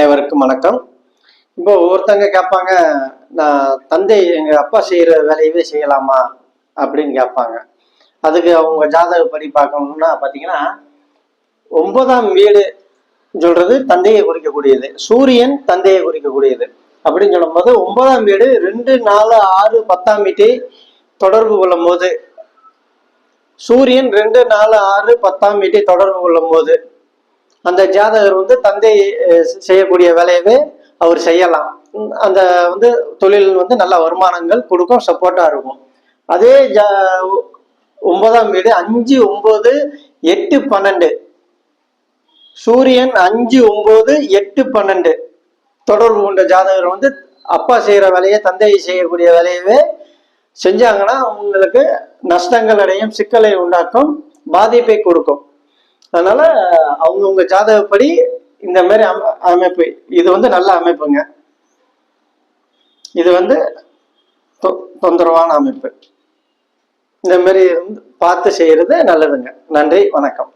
அனைவருக்கும் வணக்கம். இப்போ ஒருத்தங்க கேட்பாங்க நான் தந்தை எங்க அப்பா செய்யற வேலையவே செய்யலாமா? அப்படின்னு கேட்பாங்க. அதுக்கு அவங்க ஜாதக படி பார்க்கணும்னா பார்த்தீங்கன்னா ஒன்பதாம் வீடு சொல்றது தந்தையை குறிக்கக்கூடியது சூரியன் தந்தையை குறிக்கக்கூடியது அப்படின்னு சொல்லும்போது ஒன்பதாம் வீடு ரெண்டு நாலு ஆறு பத்தாம் வீட்டை தொடர்பு கொள்ளும் போது சூரியன் ரெண்டு நாலு ஆறு பத்தாம் வீட்டை தொடர்பு கொள்ளும் போது அந்த ஜாதகர் வந்து தந்தை செய்யக்கூடிய வேலையவே அவர் செய்யலாம். அந்த வந்து தொழில் வந்து நல்ல வருமானங்கள் கொடுக்கும் சப்போர்ட்டா இருக்கும். அதே ஜா ஒன்பதாம் வீடு அஞ்சு ஒன்பது எட்டு பன்னெண்டு. சூரியன் அஞ்சு ஒன்பது எட்டு பன்னெண்டு. தொடர்பு கொண்ட ஜாதகர் வந்து அப்பா செய்யற வேலையை தந்தை செய்யக்கூடிய வேலையவே செஞ்சாங்கன்னா அவங்களுக்கு நஷ்டங்கள் அடையும் சிக்கலை உண்டாக்கும் பாதிப்பை கொடுக்கும். அதனால அவங்கவுங்க ஜாதகப்படி இந்த மாதிரி அமைப்பு இது வந்து நல்ல அமைப்புங்க. இது வந்து தொ- தொந்தரவான அமைப்பு. இந்த மாதிரி பார்த்து செய்யறது நல்லதுங்க. நன்றி வணக்கம்.